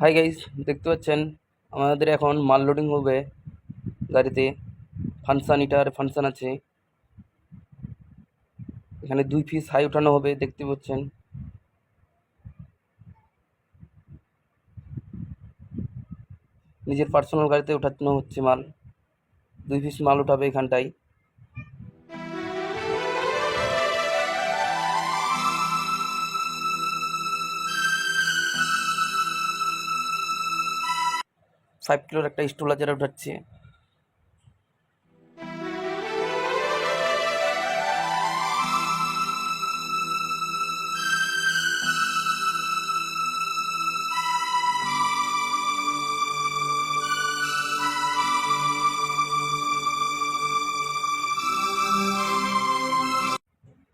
Hi guys দেখতে পাচ্ছেন, আমাদের এখন মাল লোডিং হবে গাড়িতে। ফাংশন ইটার ফাংশন আছে। এখানে দুই পিস হাই উঠানো হবে, দেখতে পাচ্ছেন। নিজের পার্সোনাল গাড়িতে উঠানো হচ্ছে মাল। দুই পিস মাল উঠাবে এখানটায়। ফাইভ কিলোর একটা স্টোলাজার উঠাচ্ছে।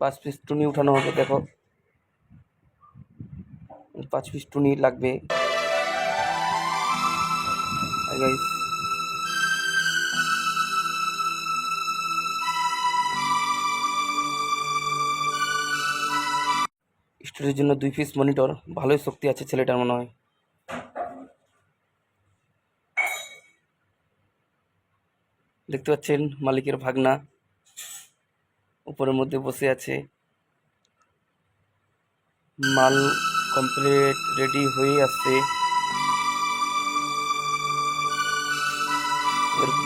পাঁচ পিস টুনি উঠানো হবে, দেখো। পাঁচ পিস টুনি লাগবে। Guys. স্টোরের জন্য দুই পিস মনিটর ভালোই শক্তি আছে ছেলেটার মনে হয়। দেখতে পাচ্ছেন মালিকের ভাগনা উপরের মধ্যে বসে আছে। মাল কমপ্লিট রেডি হয়ে আসছে।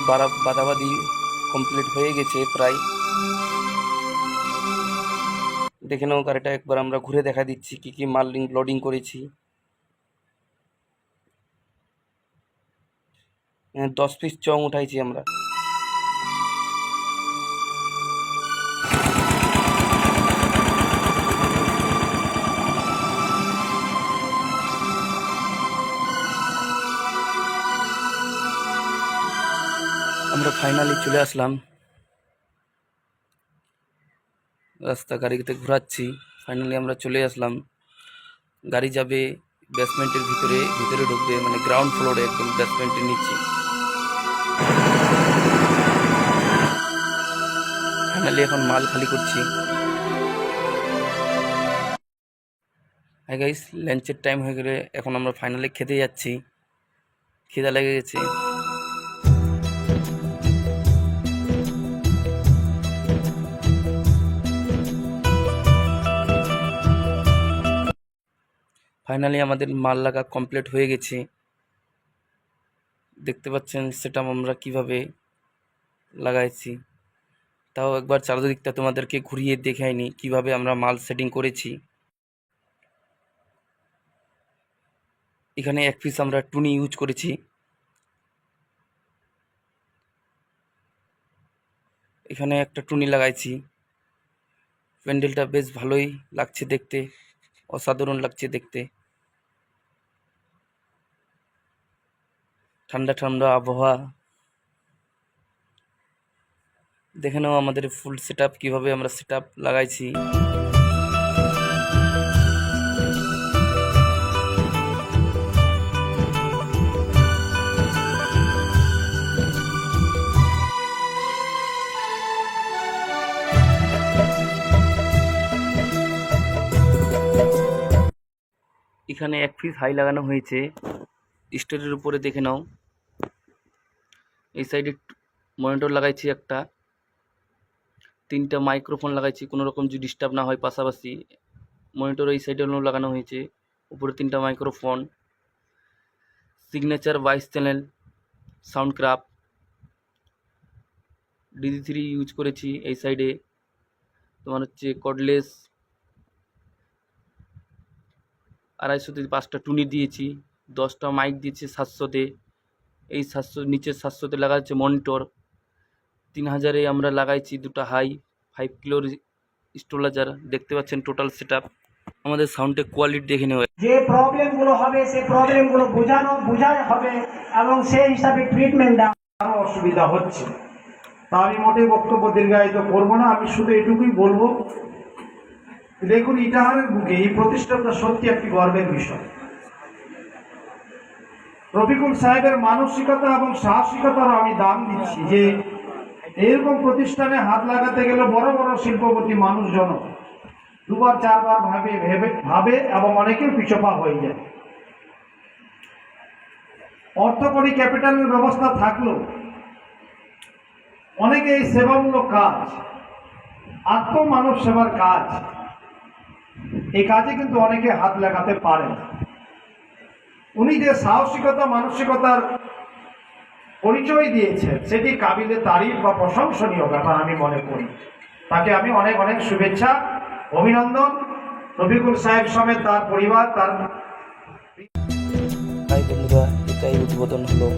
বাদাবাদি কমপ্লিট হয়ে গেছে প্রায়। দেখে নাও গাড়িটা একবার আমরা ঘুরে দেখা দিচ্ছি কি কি মাল লোডিং করেছি। হ্যাঁ, দশ পিস চং উঠাইছি আমরা। আমরা ফাইনালি চলে আসলাম। রাস্তা গাড়িতে ঘোরাচ্ছি ফাইনালি আমরা চলে আসলাম। গাড়ি যাবে বেসমেন্টের ভিতরে ভিতরে ঢুকবে মানে গ্রাউন্ড ফ্লোরে একদম বেসমেন্টের নিচে। ফাইনালি এখন মাল খালি করছি। হ্যাঁ গাইস লাঞ্চের টাইম হয়ে গেলে এখন আমরা ফাইনালি খেতে যাচ্ছি। খিদা লেগে গেছে। ফাইনালি আমাদের মাল লাগা কমপ্লিট হয়ে গেছে। দেখতে পাচ্ছেন, সেটা আমরা কীভাবে লাগাইছি। তাও একবার চারিদিকটা তোমাদেরকে ঘুরিয়ে দেখাইনি, কীভাবে আমরা মাল সেটিং করেছি। এখানে এক পিস আমরা টুনি ইউজ করেছি। এখানে একটা টুনি লাগাইছি। প্যান্ডেলটা বেশ ভালোই লাগছে দেখতে। অসাধারণ লাগছে দেখতে ঠান্ডা ঠান্ডা আবহাওয়া দেখে নাও আমাদের ফুল সেট আপ কীভাবে আমরা সেট আপ লাগাইছি এখানে এক পিস হাই লাগানো হয়েছে। স্টোরের উপরে দেখে নাও। এই সাইডে মনিটর লাগাইছি একটা। তিনটা মাইক্রোফোন লাগাইছি, কোনো রকম যদি ডিস্টার্ব না হয় পাশাপাশি। মনিটর এই সাইডে লাগানো হয়েছে, উপরে তিনটা মাইক্রোফোন সিগনেচার বাইশ channel Soundcraft DD three use করেছি এই সাইডে তোমার হচ্ছে কডলেস আড়াইশোতে পাঁচটা টুনি দিয়েছি, দশটা মাইক দিয়েছি সাতশোতে এই সাতশো, নিচের সাতশোতে লাগা হচ্ছে মনিটর। তিন হাজারে আমরা লাগাইছি দুটো হাই, ফাইভ কিলোর স্টোলাজার দেখতে পাচ্ছেন টোটাল সেট আমাদের সাউন্ডের কোয়ালিটি দেখে নেওয়া যে প্রবলেমগুলো হবে সেই প্রবলেমগুলো বোঝানো বোঝা হবে এবং সেই হিসাবে ট্রিটমেন্ট দেওয়া অসুবিধা হচ্ছে। তা আমি মোটেই বক্তব্য দীর্ঘায়িত করব না, আমি শুধু এটুকুই বলব দেখুন, ইটাহারের বুকে এই প্রতিষ্ঠানটা সত্যি একটি গর্বের বিষয়। রফিকুল সাহেবের মানসিকতা এবং সাহসিকতারও আমি দাম দিচ্ছি যে এরকম প্রতিষ্ঠানে হাত লাগাতে গেলে বড় বড় শিল্পপতি মানুষজন দুবার, চারবার ভাবে, ভেবে, ভাবে এবং অনেকেও পিছপা হয়ে যায়। অর্থকরী ক্যাপিটালের ব্যবস্থা থাকলেও অনেকে এই সেবামূলক কাজ, আত্মমানব সেবার কাজ এই কাজে কিন্তু অনেকে হাত লাগাতে পারে না। উনি যে সাহসিকতা, মানসিকতার পরিচয় দিয়েছেন, সেটি কাবিলে তারিফ বা প্রশংসনীয় ব্যাপার আমি মনে করি। তাকে আমি অনেক অনেক শুভেচ্ছা, অভিনন্দন। রফিকুল সাহেব সমেত তার পরিবার, তার বন্ধুরা, এটাই উদ্বোধন হলো।